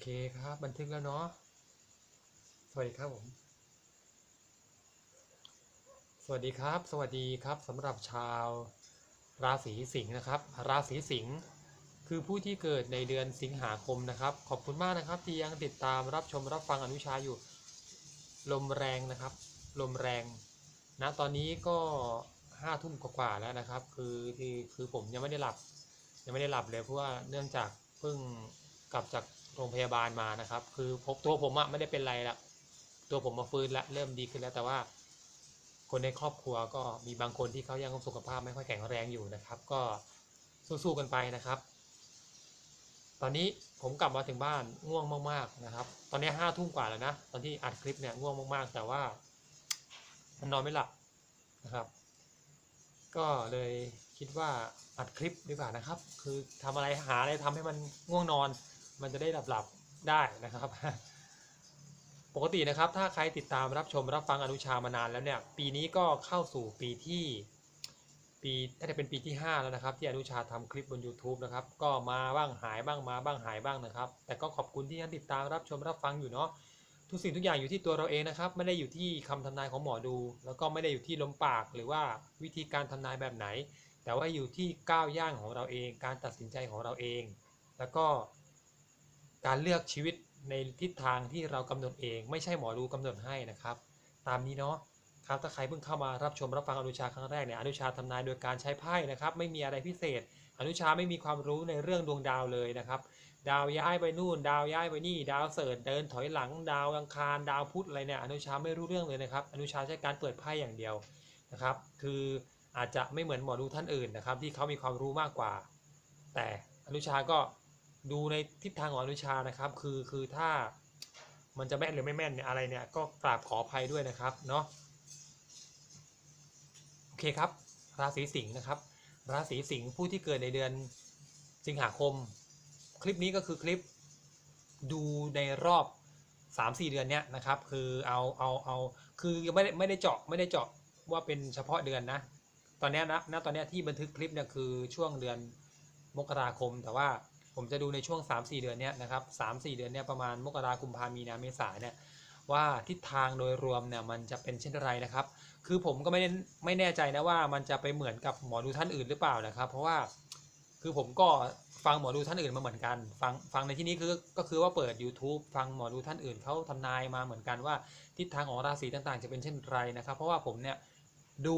เคครับ บันทึกแล้วเนาะ สวัสดีครับผม สวัสดีครับ สวัสดีครับสำหรับชาว ราศีสิงห์นะครับ ราศีสิงห์คือผู้ที่เกิดในเดือนสิงหาคมนะครับ ขอบคุณมากนะครับ ที่ยังติดตามรับชมรับฟังอนุชาอยู่ ลมแรงนะครับ ลมแรงนะตอนนี้ก็ห้าทุ่มกว่าแล้วนะครับ คือที่คือผมยังไม่ได้หลับ ยังไม่ได้หลับเลยเพราะว่าเนื่องจากเพิ่งกลับจาก โรงพยาบาลมานะครับ คือตัวผมอะไม่ได้เป็นไรละตัวผมมาฟื้นล้วเริ่มดีขึ้นแล้วแต่ว่า คนในครอบครัวก็มีบางคนที่เขายังสุขภาพไม่ค่อยแข็งแรงอยู่นะครับ ก็สู้ๆกันไปนะครับ ตอนนี้ผมกลับมาถึงบ้านง่วงมากๆนะครับ ตอนนี้ห้าทุ่มกว่าแล้วนะตอนที่อัดคลิปเนี่ยง่วงมากๆ แต่ว่ามันนอนไม่หลับนะครับ ก็เลยคิดว่าอัดคลิปดีกว่านะครับ คือทำอะไรหาอะไรทำให้มันง่วงนอน มันจะได้หลับหลับๆได้นะครับ ปกตินะครับ ถ้าใครติดตามรับชมรับฟังอนุชามานานแล้วเนี่ย ปีนี้ก็เข้าสู่ปีที่ ปีน่าจะเป็นปีที่ 5 แล้วนะครับ ที่อนุชาทำคลิปบน YouTube นะครับ ก็มาบ้างหายบ้างมาบ้างหายบ้างนะครับ แต่ก็ขอบคุณที่ยังติดตามรับชมรับฟังอยู่เนาะทุกสิ่งทุกอย่างอยู่ที่ตัวเราเองนะครับ ไม่ได้อยู่ที่คำทำนายของหมอดู แล้วก็ไม่ได้อยู่ที่ลมปากหรือว่าวิธีการทำนายแบบไหน แต่ว่าอยู่ที่ก้าวย่างของเราเอง การตัดสินใจของเราเอง แล้วก็ การเลือกชีวิตในทิศทางที่เรากำหนดเอง ไม่ใช่หมอดูกำหนดให้นะครับ ตามนี้เนาะครับถ้าใครเพิ่งเข้ามารับชมรับฟังอนุชาครั้งแรกเนี่ยอนุชาทำนายโดยการใช้ไพ่นะครับ ไม่มีอะไรพิเศษ อนุชาไม่มีความรู้ในเรื่องดวงดาวเลยนะครับ ดาวย้ายไปนู่น ดาวย้ายไปนี่ ดาวเสิร์ชเดินถอยหลัง ดาวอังคารดาวพุธอะไรเนี่ยอนุชาไม่รู้เรื่องเลยนะครับ อนุชาใช้การเปิดไพ่อย่างเดียวนะครับ คืออาจจะไม่เหมือนหมอดูท่านอื่นนะครับ ที่เขามีความรู้มากกว่า แต่อนุชาก็ ดูในทิศทางของอนุชานะครับ คือคือถ้ามันจะแม่นหรือไม่แม่นเนี่ยอะไรเนี่ยก็กราบขออภัยด้วยนะครับเนาะโอเคครับ ราศีสิงห์นะครับ ราศีสิงห์ผู้ที่เกิดในเดือนสิงหาคม คลิปนี้ก็คือคลิปดูในรอบ 3-4 เดือนเนี้ยนะครับ คือเอาเอาเอาคือยังไม่ได้ไม่ได้เจาะไม่ได้เจาะว่าเป็นเฉพาะเดือนนะ ตอนนี้นะณตอนนี้ที่บันทึกคลิปเนี่ยคือช่วงเดือนมกราคมแต่ว่า ผมจะดูในช่วง 3-4 เดือนเนี้ยนะครับ3-4 เดือนเนี้ยประมาณมกราคมพามีนาเมษาเนี่ยว่าทิศทางโดยรวมเนี่ยมันจะเป็นเช่นไรนะครับ คือผมก็ไม่ไม่แน่ใจนะว่ามันจะไปเหมือนกับหมอดูท่านอื่นหรือเปล่านะครับ เพราะว่าคือผมก็ฟังหมอดูท่านอื่นมาเหมือนกันฟังฟังในที่นี้คือก็คือว่าเปิด YouTube ฟังหมอดูท่านอื่นเขาทำนายมาเหมือนกันว่าทิศทางของราศีต่างๆ จะเป็นเช่นไรนะครับ เพราะว่าผมเนี่ยดู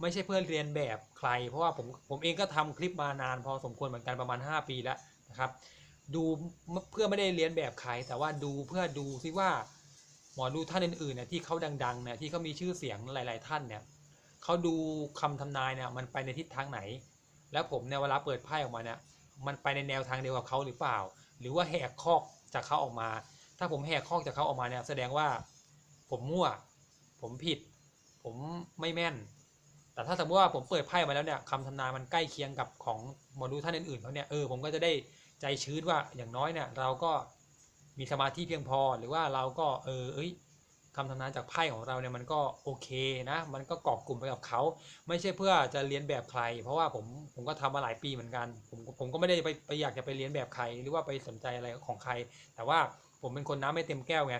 ไม่ใช่เพื่อเรียนแบบใคร เพราะว่าผมผมเองก็ทำคลิปมานานพอสมควรเหมือนกันประมาณ 5 ปีแล้ว นะครับ ดูเพื่อไม่ได้เรียนแบบใครแต่ว่าดูเพื่อดูซิว่าหมอดูท่านอื่นๆเนี่ยที่เขาดังๆเนี่ยที่เขามีชื่อเสียงหลาย ๆ ท่านเนี่ยเขาดูคำทำนายเนี่ยมันไปในทิศทางไหน แล้วผมเนี่ยเวลาเปิดไพ่ออกมาเนี่ยมันไปในแนวทางเดียวกับเขาหรือเปล่า หรือว่าแหกคอกจากเขาออกมา ถ้าผมแหกคอกจากเขาออกมาเนี่ยแสดงว่าผมมั่ว ผมผิด ผมไม่แม่น แต่ถ้าสมมติว่าผมเปิดไพ่มาแล้วเนี่ยคำทำนายมันใกล้เคียงกับของหมอดูท่านอื่นๆเขาเนี่ยเออผมก็จะได้ ใจชื้นว่าอย่างน้อยเนี่ยเราก็มีสมาธิเพียงพอหรือว่าเราก็เออเอ้ยคำทำนายจากไพ่ของเราเนี่ยมันก็โอเคนะ มันก็เกาะกลุ่มไปกับเขา ไม่ใช่เพื่อจะเรียนแบบใคร เพราะว่าผมผมก็ทำมาหลายปีเหมือนกัน ผมผมก็ไม่ได้ไปไปอยากจะไปเรียนแบบใคร หรือว่าไปสนใจอะไรของใคร แต่ว่าผมเป็นคนน้ำไม่เต็มแก้วไง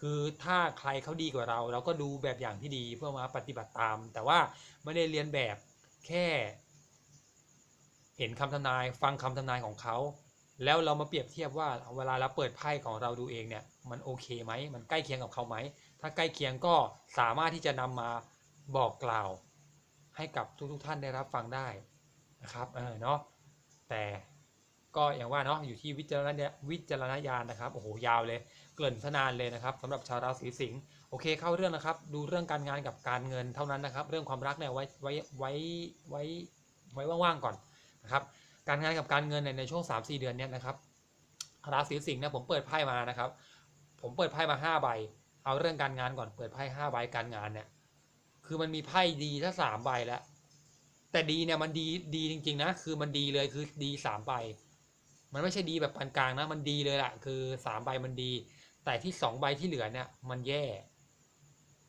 คือถ้าใครเขาดีกว่าเรา เราก็ดูแบบอย่างที่ดีเพื่อมาปฏิบัติตาม แต่ว่าไม่ได้เรียนแบบแค่ เห็นคำทำนายฟังคำทำนายของเขา แล้วเรามาเปรียบเทียบว่าเวลาเราเปิดไพ่ของเราดูเองเนี่ยมันโอเคไหมมันใกล้เคียงกับเขาไหมถ้าใกล้เคียงก็สามารถที่จะนำมาบอกกล่าว ให้กับทุกๆทท่านได้รับฟังได้นะครับเออเนาะแต่ก็อย่างว่าเนาะอยู่ที่วิจารณญาวิจารณญาณนะครับโอ้โหยาวเลย เกริ่นสนานเลยนะครับสำหรับชาวราศีสิงห์โอเคเข้าเรื่องนะครับ ดูเรื่องการงานกับการเงินเท่านั้นนะครับ เรื่องความรักเนี่ยไว้ไว้ไว้ไว้ไว้ว่างๆก่อนนะครับ การงานกับการเงินในในช่วง 3-4 เดือนเนี้ยนะครับราศีสิงห์นะผมเปิดไพ่มานะครับ ผมเปิดไพ่มา5ใบเอาเรื่องการงานก่อนเปิดไพ่5ใบการงานเนี่ยคือมันมีไพ่ดีถ้าสามใบแล้วแต่ดีเนี่ยมันดีดีจริง ๆ นะ คือมันดีเลยคือดีสามใบมันไม่ใช่ดีแบบปานกลางนะมันดีเลยแหละคือสามใบมันดี แต่ที่สองใบที่เหลือเนี่ยมันแย่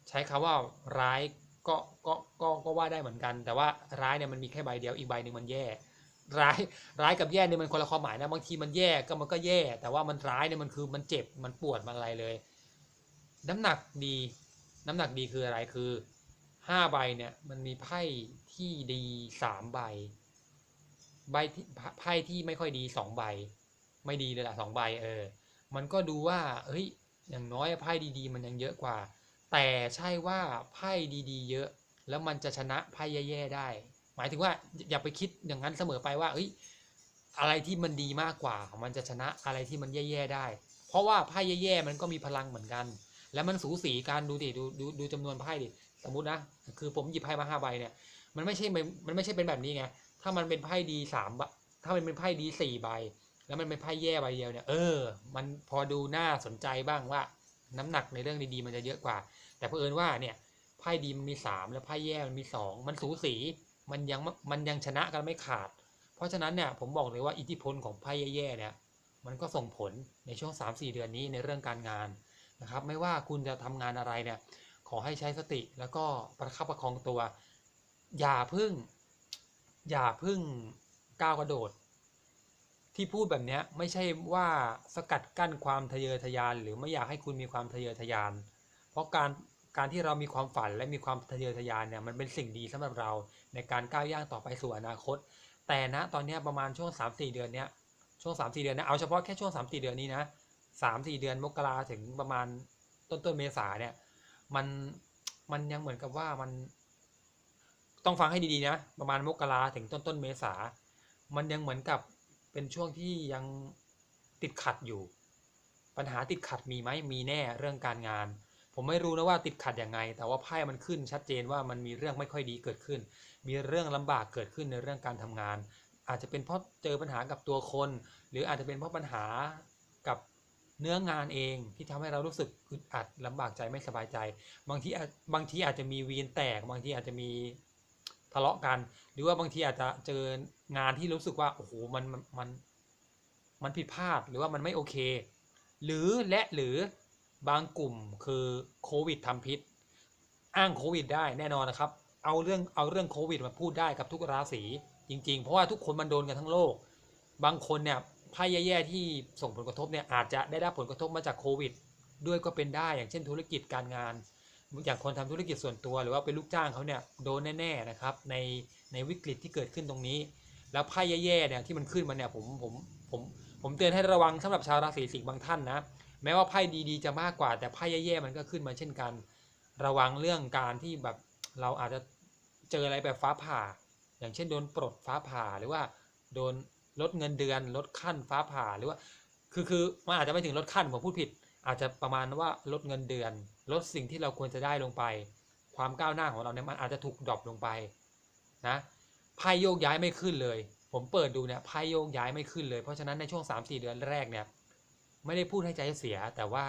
ใช้คำว่าร้ายก็ก็ก็ก็ว่าได้เหมือนกัน แต่ว่าร้ายเนี่ยมันมีแค่ใบเดียวอีกใบหนึ่งมันแย่ ร้ายร้ายกับแย่เนี่ยมันคนละความหมายนะบางทีมันแย่ก็มันก็แย่ แต่ว่ามันร้ายเนี่ยมันคือมันเจ็บมันปวดมันอะไรเลย น้ำหนักดี น้ำหนักดีคืออะไรคือห้าใบเนี่ยมันมีไพ่ที่ดีสามใบใบที่ไพ่ที่ไม่ค่อยดีสองใบ ไม่ดีเลยละสองใบเออ มันก็ดูว่าเฮ้ยอย่างน้อยไพ่ดีๆ มันยังเยอะกว่า แต่ใช่ว่าไพ่ดีๆ เยอะ แล้วมันจะชนะไพ่แย่ๆได้ หมายถึงว่าอย่าไปคิดอย่างนั้นเสมอไปว่าเฮ้ยอะไรที่มันดีมากกว่า มันจะชนะอะไรที่มันแย่ๆได้ เพราะว่าไพ่แย่ๆมันก็มีพลังเหมือนกัน แล้วมันสูสีกันดูดิดูดูดูจำนวนไพ่ดิสมมตินะคือผมหยิบไพ่มาห้าใบเนี่ยมันไม่ใช่มันไม่ใช่เป็นแบบนี้ไงถ้ามันเป็นไพ่ดีสามถ้ามันเป็นไพ่ดีสี่ใบ แล้วมันเป็นไพ่แย่ใบเดียวเนี่ยเออ มันพอดูน่าสนใจบ้างว่า น้ำหนักในเรื่องดีๆมันจะเยอะกว่า แต่เผอิญว่าเนี่ยไพ่ดีมันมีสามแล้วไพ่แย่มันมีสองมันสูสี มันยังมันยังชนะกันไม่ขาด เพราะฉะนั้นเนี่ยผมบอกเลยว่าอิทธิพลของไพ่แย่ๆเนี่ยมันก็ส่งผลในช่วง 3-4 เดือนนี้ในเรื่องการงานนะครับ ไม่ว่าคุณจะทำงานอะไรเนี่ยขอให้ใช้สติแล้วก็ประคับประคองตัว อย่าพึ่ง อย่าพึ่งก้าวกระโดด ที่พูดแบบเนี้ยไม่ใช่ว่าสกัดกั้นความทะเยอทะยาน หรือไม่อยากให้คุณมีความทะเยอทะยาน เพราะการการที่เรามีความฝันและมีความทะเยอทะยานเนี่ยมันเป็นสิ่งดีสำหรับเรา ในการก้าวย่างต่อไปสู่อนาคต แต่นะตอนนี้ประมาณช่วง 3-4 เดือนเนี้ยช่วง 3-4 เดือนนะเอาเฉพาะแค่ช่วง 3-4 เดือนนี้นะ3-4 เดือนมกราถึงประมาณต้นต้นเมษาเนี่ยมันมันยังเหมือนกับว่ามัน ต้องฟังให้ดีๆนะประมาณมกราถึงต้นต้นเมษา มันยังเหมือนกับเป็นช่วงที่ยังติดขัดอยู่ ปัญหาติดขัดมีไหมมีแน่เรื่องการงาน ผมไม่รู้นะว่าติดขัดยังไง แต่ว่าไพ่มันขึ้นชัดเจนว่ามันมีเรื่องไม่ค่อยดีเกิดขึ้น มีเรื่องลำบากเกิดขึ้นในเรื่องการทำงาน อาจจะเป็นเพราะเจอปัญหากับตัวคน หรืออาจจะเป็นเพราะปัญหากับเนื้องานเองที่ทำให้เรารู้สึกอึดอัดลำบากใจไม่สบายใจ บางทีบางทีอาจจะมีวีนแตก บางทีอาจจะมีทะเลาะกัน หรือว่าบางทีอาจจะเจองานที่รู้สึกว่าโอ้โหมันมันมันผิดพลาดหรือว่ามันไม่โอเค หรือและหรือ บางกลุ่มคือโควิดทำพิษ อ้างโควิดได้แน่นอนนะครับ เอาเรื่องเอาเรื่องโควิดมาพูดได้กับทุกราศีจริง ๆ เพราะว่าทุกคนมันโดนกันทั้งโลก บางคนเนี่ยไพ่แย่ๆที่ส่งผลกระทบเนี่ยอาจจะได้รับผลกระทบมาจากโควิด ด้วยก็เป็นได้อย่างเช่นธุรกิจการงาน อย่างคนทำธุรกิจส่วนตัวหรือว่าเป็นลูกจ้างเขาเนี่ยโดนแน่ๆนะครับในในวิกฤตที่เกิดขึ้นตรงนี้ แล้วไพ่แย่ๆเนี่ยที่มันขึ้นมาเนี่ยผมผมผมผมเตือนให้ระวังสำหรับชาวราศีสิงห์บางท่านนะ แม้ว่าไพ่ดีๆจะมากกว่า แต่ไพ่แย่ๆมันก็ขึ้นมาเช่นกัน ระวังเรื่องการที่แบบเราอาจจะเจออะไรแบบฟ้าผ่า อย่างเช่นโดนปลดฟ้าผ่าหรือว่าโดนลดเงินเดือนลดขั้นฟ้าผ่าหรือว่าคือคือมันอาจจะไม่ถึงลดขั้นผมพูดผิด อาจจะประมาณว่าลดเงินเดือน ลดสิ่งที่เราควรจะได้ลงไป ความก้าวหน้าของเราเนี่ยมันอาจจะถูกดรอปลงไปนะไพ่โยกย้ายไม่ขึ้นเลย ผมเปิดดูเนี่ยไพ่โยกย้ายไม่ขึ้นเลยเพราะฉะนั้นในช่วง 3-4 เดือนแรกเนี่ย ไม่ได้พูดให้ใจเสีย แต่ว่า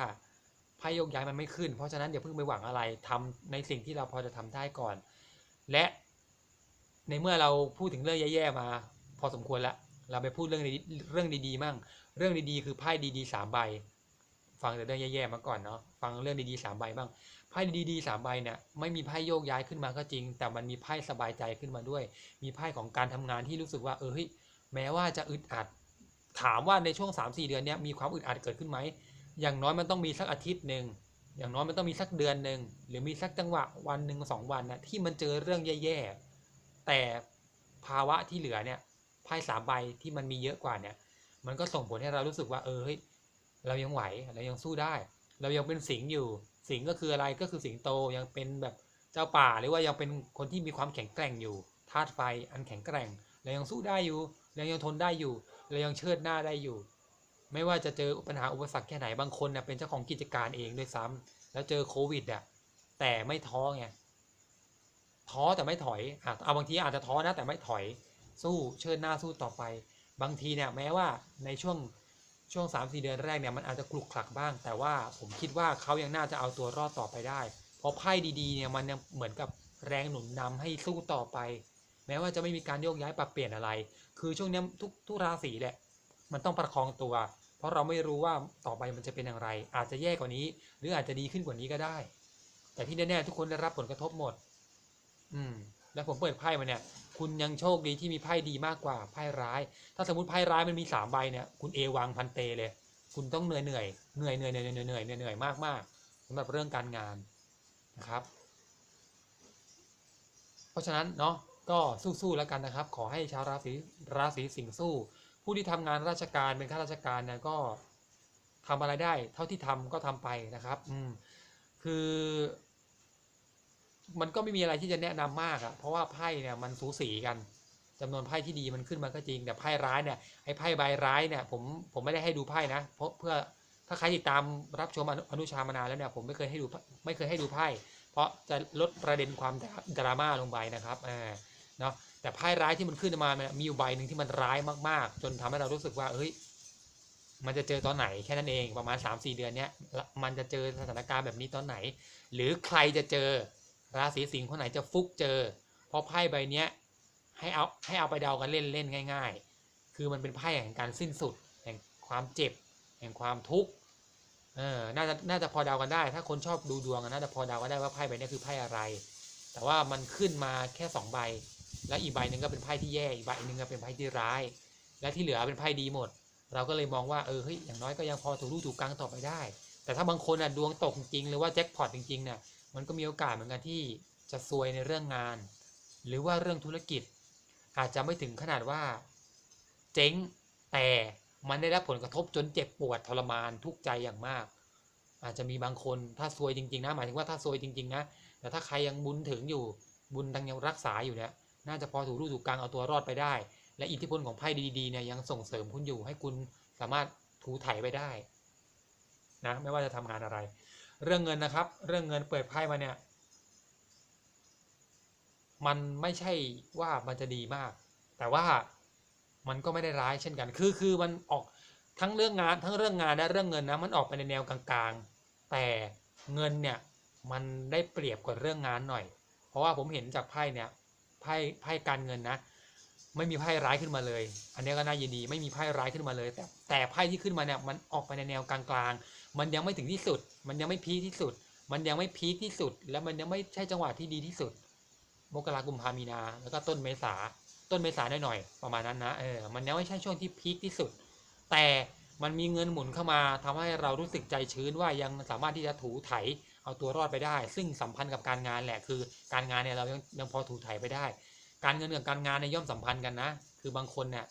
ไพ่โยกย้ายมันไม่ขึ้น เพราะฉะนั้นอย่าเพิ่งไปหวังอะไรทำในสิ่งที่เราพอจะทำได้ก่อน และในเมื่อเราพูดถึงเรื่องแย่ๆมา พอสมควรแล้วเราไปพูดเรื่องเรื่องดีๆมั่ง เรื่องดีๆคือไพ่ดีๆสามใบ ฟังแต่เรื่องแย่ๆมาก่อนเนาะฟังเรื่องดีๆสามใบบ้างไพ่ดีๆสามใบเนี่ยไม่มีไพ่โยกย้ายขึ้นมาก็จริง แต่มันมีไพ่สบายใจขึ้นมาด้วย มีไพ่ของการทำงานที่รู้สึกว่าเออเฮ้ยแม้ว่าจะอึดอัด ถามว่าในช่วง 3 4 เดือนเนี้ยมีความอึดอัดเกิดขึ้นไหม อย่างน้อยมันต้องมีสักอาทิตย์หนึ่ง อย่างน้อยมันต้องมีสักเดือนหนึ่ง หรือมีสักจังหวะวันหนึ่งสองวันนะที่มันเจอเรื่องแย่ๆ แต่ภาวะที่เหลือเนี่ยไพ่สามใบที่มันมีเยอะกว่าเนี่ย มันก็ส่งผลให้เรารู้สึกว่า เออเฮ้ยเรายังไหว เรายังสู้ได้ เรายังเป็นสิงห์อยู่ สิงห์ก็คืออะไร ก็คือสิงโต ยังเป็นแบบเจ้าป่า หรือว่ายังเป็นคนที่มีความแข็งแกร่งอยู่ ธาตุไฟอันแข็งแกร่ง เรายังสู้ได้อยู่ เรายังทนได้อยู่ เรายังเชิดหน้าได้อยู่ ไม่ว่าจะเจอปัญหาอุปสรรคแค่ไหนบางคนเนี่ยเป็นเจ้าของกิจการเองด้วยซ้ำแล้วเจอโควิดอะแต่ไม่ท้อไงท้อแต่ไม่ถอยอะเอาบางทีอาจจะท้อนะแต่ไม่ถอยสู้เชิดหน้าสู้ต่อไป บางทีเนี่ยแม้ว่าในช่วงช่วง3าสี่เดือนแรกเนี่ยมันอาจจะคลุกคลักบ้าง แต่ว่าผมคิดว่าเขายังน่าจะเอาตัวรอดต่อไปได้ เพราะไพ่ดีๆเนี่ยมันยังเหมือนกับแรงหนุนนำให้สู้ต่อไป แม้ว่าจะไม่มีการโยกย้ายปรับเปลี่ยนอะไร คือช่วงนี้ทุกทุกราศีแหละ มันต้องประคองตัว เพราะเราไม่รู้ว่าต่อไปมันจะเป็นอย่างไร อาจจะแย่กว่านี้ หรืออาจจะดีขึ้นกว่านี้ก็ได้ แต่ที่แน่ๆทุกคนได้รับผลกระทบหมด อืม แล้วผมเปิดไพ่มาเนี่ย คุณยังโชคดีที่มีไพ่ดีมากกว่าไพ่ร้าย ถ้าสมมติไพ่ร้ายมันมีสามใบเนี่ย คุณเอวังพันเตเลย คุณต้องเหนื่อยเหนื่อยเหนื่อยเหนื่อยเหนื่อยเหนื่อยเหนื่อยเหนื่อยเหนื่อยมากมากสำหรับเรื่องการงานนะครับ เพราะฉะนั้นเนาะ ก็สู้ๆแล้วกันนะครับ ขอให้ชาวราศีราศีสิงห์สู้ ผู้ที่ทำงานราชการเป็นข้าราชการเนี่ยก็ทำอะไรได้ เท่าที่ทำก็ทำไปนะครับอืมคือ มันก็ไม่มีอะไรที่จะแนะนำมากอะเพราะว่าไพ่เนี่ยมันสูสีกันจำนวนไพ่ที่ดีมันขึ้นมาก็จริง แต่ไพ่ร้ายเนี่ยไอ้ไพ่ใบร้ายเนี่ยผมผมไม่ได้ให้ดูไพ่นะเพราะเพื่อถ้าใครติดตามรับชมอนอนุชามานานแล้วเนี่ยผมไม่เคยให้ดูไม่เคยให้ดูไพ่เพราะจะลดประเด็นความดราม่าลงไปนะครับอ่า เนาะแต่ไพ่ร้ายที่มันขึ้นมาเนี่ยมีอยู่ใบหนึ่งที่มันร้ายมากๆ จนทำให้เรารู้สึกว่า เฮ้ย มันจะเจอตอนไหนแค่นั้นเองประมาณ 3-4 เดือนเนี้ยมันจะเจอสถานการณ์แบบนี้ตอนไหน หรือใครจะเจอราศีสิงห์คนไหนจะฟุกเจอ เพราะไพ่ใบเนี้ยให้เอาให้เอาไปเดากันเล่นเล่นง่าย ๆ คือมันเป็นไพ่แห่งการสิ้นสุด แห่งความเจ็บ แห่งความทุกข์เออน่าจะน่าจะพอเดากันได้ ถ้าคนชอบดูดวงน่าจะพอเดากันได้ว่าไพ่ใบนี้คือไพ่อะไร แต่ว่ามันขึ้นมาแค่สองใบ และอีกใบหนึ่งก็เป็นไพ่ที่แย่อีกใบหนึ่งก็เป็นไพ่ที่ร้าย และที่เหลือเป็นไพ่ดีหมด เราก็เลยมองว่าเออเฮ้ยอย่างน้อยก็ยังพอถูกลูกถูกกลางต่อไปได้ แต่ถ้าบางคนอะดวงตกจริงหรือว่าแจ็คพอตจริงๆเนี่ยมันก็มีโอกาสเหมือนกันที่จะซวยในเรื่องงาน หรือว่าเรื่องธุรกิจ อาจจะไม่ถึงขนาดว่า เจ๊งแต่มันได้รับผลกระทบจนเจ็บปวดทรมานทุกข์ใจอย่างมาก อาจจะมีบางคนถ้าซวยจริงๆนะหมายถึงว่าถ้าซวยจริงๆนะแต่ถ้าใครยังบุญถึงอยู่บุญยังรักษาอยู่เนี่ย น่าจะพอถูกลูถูกกลางเอาตัวรอดไปได้ และอิทธิพลของไพ่ดีๆเนี่ยยังส่งเสริมคุณอยู่ให้คุณสามารถถูไถไปได้นะไม่ว่าจะทำงานอะไร เรื่องเงินนะครับ เรื่องเงินเปิดไพ่มาเนี่ย มันไม่ใช่ว่ามันจะดีมาก แต่ว่ามันก็ไม่ได้ร้ายเช่นกัน คือคือมันออกทั้งเรื่องงานทั้งเรื่องงานและเรื่องเงินนะมันออกไปในแนวกลางๆ แต่เงินเนี่ยมันได้เปรียบกว่าเรื่องงานหน่อย เพราะว่าผมเห็นจากไพ่เนี่ย พ่ไพ่การเงินนะ ไม่มีไพ่ร้ายขึ้นมาเลย อันนี้ก็น่ายินดี ไม่มีไพ่ร้ายขึ้นมาเลย แต่แต่ไพ่ที่ขึ้นมาเนี่ยมันออกไปในแนวกลางๆ มันยังไม่ถึงที่สุด มันยังไม่พีคที่สุด มันยังไม่พีคที่สุด แล้วมันยังไม่ใช่จังหวะที่ดีที่สุดมกรากุมภามีนา แล้วก็ต้นเมษา ต้นเมษาหน่อยๆประมาณนั้นนะเออมันยังไม่ใช่ช่วงที่พีคที่สุด แต่มันมีเงินหมุนเข้ามาทำให้เรารู้สึกใจชื้นว่ายังสามารถที่จะถูไถ เอาตัวรอดไปได้ ซึ่งสัมพันธ์กับการงานแหละคือ การงานเนี่ยเรายังยังพอถูไถไปได้ การเงินกับการงานในยย่อมสัมพันธ์กันนะ คือบางคนเนี่ย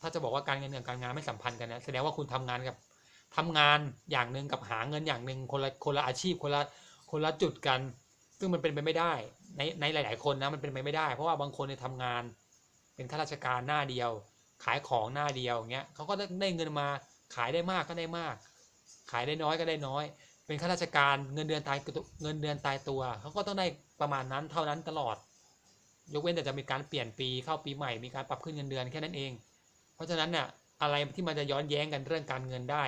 ถ้าจะบอกว่าการเงินกับการงานไม่สัมพันธ์กันนะแสดงว่าคุณทำงานกับทำงานอย่างหนึ่งกับหาเงินอย่างหนึ่งคนละคนละอาชีพคนละคนละจุดกัน ซึ่งมันเป็นไปไม่ได้ ในในหลาย ๆ คนนะมันเป็นไปไม่ได้ เพราะว่าบางคนเนี่ยทำงาน เป็นข้าราชการหน้าเดียว ขายของหน้าเดียวอย่างเงี้ยเขาก็ได้เงินมาขายได้มากก็ได้มาก ขายได้น้อยก็ได้น้อย เป็นข้าราชการเงินเดือนตายเงินเดือนตายตัวเขาก็ต้องได้ประมาณนั้นเท่านั้นตลอด ยกเว้นแต่จะมีการเปลี่ยนปีเข้าปีใหม่มีการปรับขึ้นเงินเดือนแค่นั้นเอง เพราะฉะนั้นเนี่ยอะไรที่มันจะย้อนแย้งกันเรื่องการเงินได้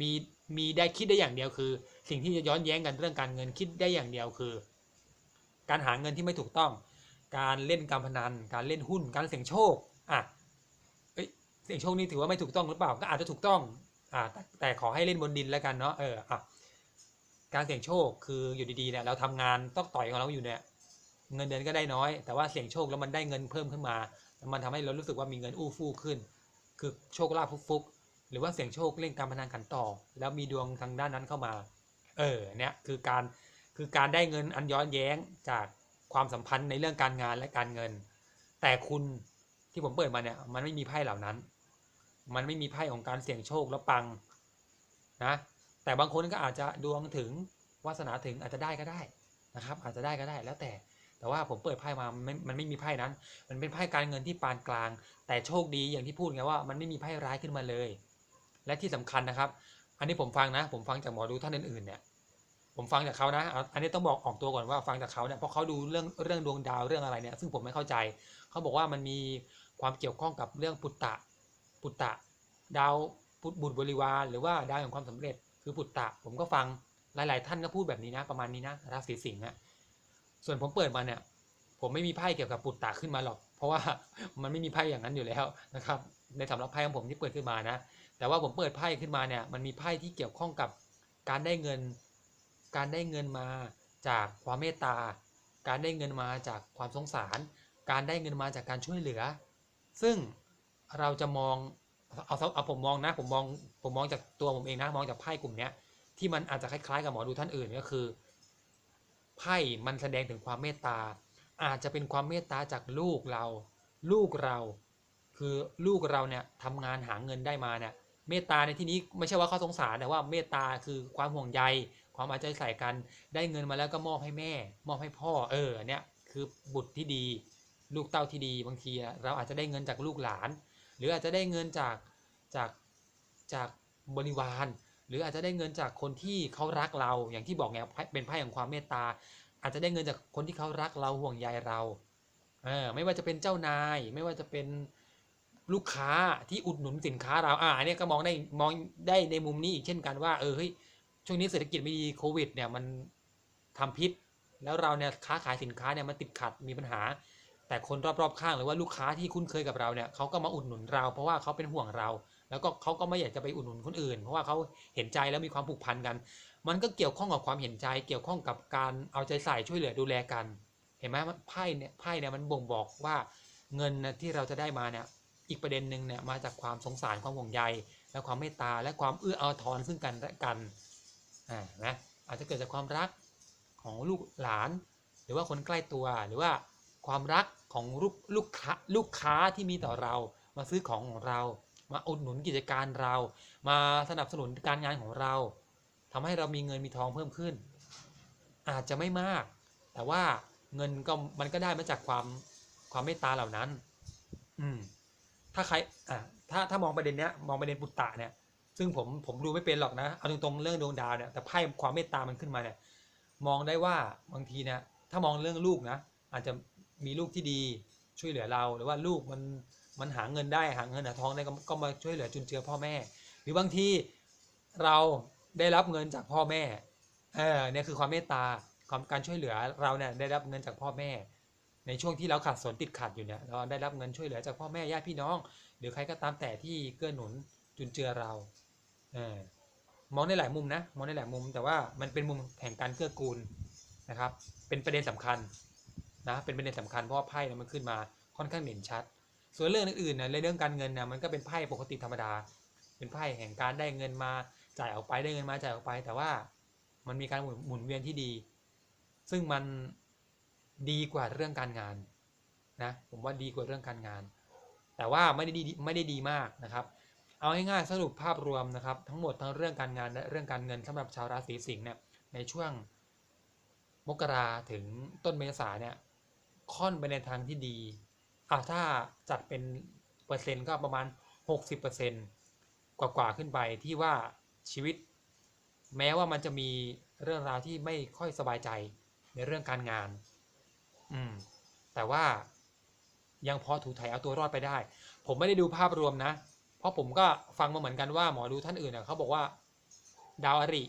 มีมีได้คิดได้อย่างเดียวคือ สิ่งที่จะย้อนแย้งกันเรื่องการเงินคิดได้อย่างเดียวคือ การหาเงินที่ไม่ถูกต้อง การเล่นการพนัน การเล่นหุ้น การเสี่ยงโชคอะเอ้ยเสี่ยงโชคนี่ถือว่าไม่ถูกต้องหรือเปล่าก็อาจจะถูกต้องอ่าแต่ขอให้เล่นบนดินแล้วกันเนาะเอออะ การเสี่ยงโชคคืออยู่ดีๆเนี่ยเราทำงานต้องต่อยของเราอยู่เนี่ยเงินเดือนก็ได้น้อย แต่ว่าเสี่ยงโชคแล้วมันได้เงินเพิ่มขึ้นมา มันทำให้เรารู้สึกว่ามีเงินอู้ฟู่ขึ้น คือโชคลาภฟุกๆหรือว่าเสี่ยงโชคเล่นการพนันขันต่อ แล้วมีดวงทางด้านนั้นเข้ามา เออเนี่ยคือการคือการได้เงินอันย้อนแย้งจากความสัมพันธ์ในเรื่องการงานและการเงิน แต่คุณที่ผมเปิดมาเนี่ยมันไม่มีไพ่เหล่านั้น มันไม่มีไพ่ของการเสี่ยงโชคแล้วปังนะ แต่บางคนก็อาจจะดวงถึงวาสนาถึงอาจจะได้ก็ได้นะครับ อาจจะได้ก็ได้แล้วแต่ แต่ว่าผมเปิดไพ่มามันไม่มันไม่มีไพ่นั้น มันเป็นไพ่การเงินที่ปานกลาง แต่โชคดีอย่างที่พูดไงว่ามันไม่มีไพ่ร้ายขึ้นมาเลย และที่สำคัญนะครับ อันนี้ผมฟังนะ ผมฟังจากหมอดูท่านอื่นๆเนี่ยผมฟังจากเขานะ อันนี้ต้องบอกออกตัวก่อนว่าฟังจากเขาเนี่ย เพราะเขาดูเรื่องเรื่องดวงดาวเรื่องอะไรเนี่ย ซึ่งผมไม่เข้าใจ เขาบอกว่ามันมีความเกี่ยวข้องกับเรื่องปุตตะ ปุตตะ ดาวพุธบุตรบริวาร หรือว่าดาวแห่งความสำเร็จ คือปุตตะ ผมก็ฟังหลาย ๆ ท่านก็พูดแบบนี้นะประมาณนี้นะราศีสิงห์อะส่วนผมเปิดมาเนี่ย ผมไม่มีไพ่เกี่ยวกับปุตตะขึ้นมาหรอก เพราะว่ามันไม่มีไพ่อย่างนั้นอยู่แล้วนะครับ ในสำหรับไพ่ของผมที่เปิดขึ้นมานะ แต่ว่าผมเปิดไพ่ขึ้นมาเนี่ย มันมีไพ่ที่เกี่ยวข้องกับการได้เงิน การได้เงินมาจากความเมตตา การได้เงินมาจากความสงสาร การได้เงินมาจากการช่วยเหลือ ซึ่งเราจะมอง เอาเอาเอาผมมองนะ ผมมองผมมองจากตัวผมเองนะมองจากไพ่กลุ่มเนี้ย ที่มันอาจจะคล้ายๆกับหมอดูท่านอื่นก็คือไพ่มันแสดงถึงความเมตตา อาจจะเป็นความเมตตาจากลูกเรา ลูกเรา คือลูกเราเนี่ยทำงานหาเงินได้มาเนี่ยเมตตาในที่นี้ไม่ใช่ว่าเขาสงสารแต่ว่าเมตตาคือความห่วงใย ความเอาใจใส่กันได้เงินมาแล้วก็มอบให้แม่ มอบให้พ่อเออเนี้ยคือบุตรที่ดี ลูกเต้าที่ดีบางทีเราอาจจะได้เงินจากลูกหลาน หรืออาจจะได้เงินจากจากจากบริวาร หรืออาจจะได้เงินจากคนที่เขารักเราอย่างที่บอกไงเป็นไพ่ของความเมตตา อาจจะได้เงินจากคนที่เขารักเราห่วงใยเราเออไม่ว่าจะเป็นเจ้านาย ไม่ว่าจะเป็นลูกค้าที่อุดหนุนสินค้าเราอ่าอันเนี้ยก็มองได้มองได้ในมุมนี้อีกเช่นกันว่าเออเฮ้ยช่วงนี้เศรษฐกิจไม่ดีโควิดเนี่ยมันทำพิษ แล้วเราเนี่ยค้าขายสินค้าเนี่ยมันติดขัดมีปัญหา แต่คนรอบๆข้างหรือว่าลูกค้าที่คุ้นเคยกับเราเนี่ยเขาก็มาอุดหนุนเรา เพราะว่าเขาเป็นห่วงเรา แล้วก็เขาก็ไม่อยากจะไปอุดหนุนคนอื่น เพราะว่าเขาเห็นใจแล้วมีความผูกพันกัน มันก็เกี่ยวข้องกับความเห็นใจ เกี่ยวข้องกับการเอาใจใส่ช่วยเหลือดูแลกัน เห็นไหมไพ่เนี่ยไพ่เนี่ยมันบ่งบอกว่าเงินที่เราจะได้มาเนี่ยอีกประเด็นหนึ่งเนี่ยมาจากความสงสารความห่วงใย และความเมตตาและความเอื้ออาทรซึ่งกันและกันอ่านะอาจจะเกิดจากความรักของลูกหลาน หรือว่าคนใกล้ตัวหรือว่า ความรักของลูกลูกค้าลูกค้าที่มีต่อเรา มาซื้อของของเรา มาอุดหนุนกิจการเรา มาสนับสนุนการงานของเราทำให้เรามีเงินมีทองเพิ่มขึ้น อาจจะไม่มาก แต่ว่าเงินก็มันก็ได้มาจากความความเมตตาเหล่านั้น อืม ถ้าใคร อะถ้าถ้ามองประเด็นเนี้ยมองประเด็นปุตตะเนี่ย ซึ่งผมผมดูไม่เป็นหรอกนะ เอาตรงๆเรื่องดวงดาวเนี่ย แต่ไพ่ความเมตตามันขึ้นมาเนี่ย มองได้ว่าบางทีเนี่ย ถ้ามองเรื่องลูกนะ อาจจะ มีลูกที่ดีช่วยเหลือเรา หรือว่าลูกมันมันหาเงินได้หาเงินหาทองได้ก็มาช่วยเหลือจุนเจือพ่อแม่ หรือบางทีเราได้รับเงินจากพ่อแม่เออเนี่ยคือความเมตตาความการช่วยเหลือเราเนี่ยได้รับเงินจากพ่อแม่ ในช่วงที่เราขาดสนติดขัดอยู่เนี่ยเราได้รับเงินช่วยเหลือจากพ่อแม่ญาติพี่น้อง หรือใครก็ตามแต่ที่เกื้อหนุนจุนเจือเราเออมองในหลายมุมนะมองในหลายมุมแต่ว่ามันเป็นมุมแห่งการเกื้อกูลนะครับ เป็นประเด็นสำคัญ นะเป็นประเด็นสำคัญเพราะว่าไพ่เนี่ยมันขึ้นมาค่อนข้างเด่นชัด ส่วนเรื่องอื่นๆเนี่ยในเรื่องการเงินเนี่ยมันก็เป็นไพ่ปกติธรรมดา เป็นไพ่แห่งการได้เงินมาจ่ายออกไปได้เงินมาจ่ายออกไป แต่ว่ามันมีการหมุนหมุนเวียนที่ดี ซึ่งมันดีกว่าเรื่องการงานนะผมว่าดีกว่าเรื่องการงาน แต่ว่าไม่ได้ดีไม่ได้ดีมากนะครับ เอาง่ายๆสรุปภาพรวมนะครับ ทั้งหมดทั้งเรื่องการงานและเรื่องการเงินสำหรับชาวราศีสิงห์เนี่ยในช่วงมกราถึงต้นเมษาเนี่ย ค่อนไปในทางที่ดีอะถ้าจัดเป็นเปอร์เซ็นต์ก็ประมาณ 60%กว่าๆขึ้นไปที่ว่าชีวิต แม้ว่ามันจะมีเรื่องราวที่ไม่ค่อยสบายใจในเรื่องการงาน อืม แต่ว่ายังพอถูถ่ายเอาตัวรอดไปได้ ผมไม่ได้ดูภาพรวมนะ เพราะผมก็ฟังมาเหมือนกันว่าหมอดูท่านอื่นเน่ยเขาบอกว่า ดาวอริ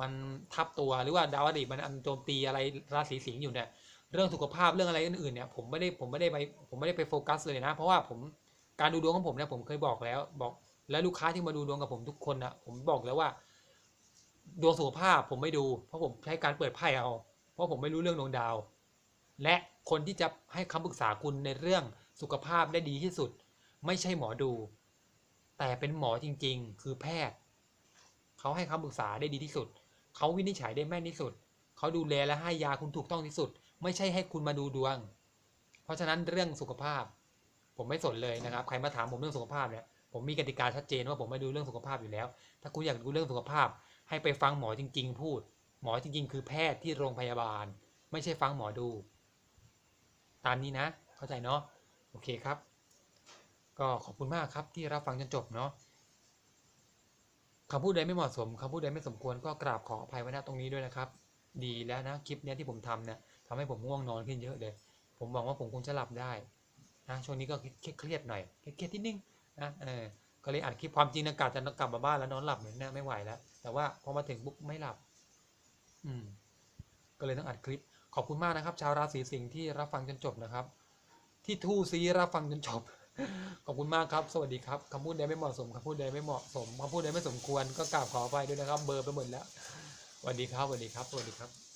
มันทับตัวหรือว่าดาวอริมันอันโจมตีอะไรราศีสิงห์อยู่เนี่ย เรื่องสุขภาพเรื่องอะไรอื่นๆเนี่ยผมไม่ได้ผมไม่ได้ไปผมไม่ได้ไปโฟกัสเลยนะ เพราะว่าผมการดูดวงของผมเนี่ยผมเคยบอกแล้ว บอกแล้วลูกค้าที่มาดูดวงกับผมทุกคนนะผมบอกแล้วว่า ดวงสุขภาพผมไม่ดู เพราะผมใช้การเปิดไพ่เอา เพราะผมไม่รู้เรื่องดวงดาว และคนที่จะให้คำปรึกษาคุณในเรื่องสุขภาพได้ดีที่สุด ไม่ใช่หมอดู แต่เป็นหมอจริง ๆ คือแพทย์เขาให้คำปรึกษาได้ดีที่สุดเขาวินิจฉัยได้แม่นที่สุดเขาดูแลและให้ยาคุณถูกต้องที่สุด ไม่ใช่ให้คุณมาดูดวง เพราะฉะนั้นเรื่องสุขภาพ ผมไม่สนเลยนะครับ ใครมาถามผมเรื่องสุขภาพเนี่ยผมมีกติกาชัดเจนว่าผมไม่ดูเรื่องสุขภาพอยู่แล้ว ถ้าคุณอยากดูเรื่องสุขภาพ ให้ไปฟังหมอจริง ๆ พูด หมอจริง ๆ คือแพทย์ที่โรงพยาบาล ไม่ใช่ฟังหมอดู ตามนี้นะ เข้าใจเนาะโอเคครับ ก็ขอบคุณมากครับที่รับฟังจนจบเนาะคำพูดใดไม่เหมาะสมคำพูดใดไม่สมควรก็กราบขออภัยไว้ณตรงนี้ด้วยนะครับ ดีแล้วนะคลิปนี้ที่ผมทำเนี่ย ทำให้ผมง่วงนอนขึ้นเยอะเลย ผมหวังว่าผมคงจะหลับได้นะช่วงนี้ก็เครียดหน่อยเครียดๆนิดนึงนะเออก็เลยอัดคลิปความจริงนะกะจะกลับมาบ้านแล้วนอนหลับเหมือนเนี่ยไม่ไหวแล้ว แต่ว่าพอมาถึงปุ๊บไม่หลับ อืม ก็เลยต้องอัดคลิป ขอบคุณมากนะครับ ชาวราศีสิงห์ที่รับฟังจนจบนะครับ ที่ทู่ซีรับฟังจนจบ ขอบคุณมากครับ สวัสดีครับคำพูดใดไม่เหมาะสมคำพูดใดไม่เหมาะสมคำพูดใดไม่สมควรก็กราบขออภัยด้วยนะครับ เบอร์ไปหมดแล้วสวัสดีครับสวัสดีครับสวัสดีครับ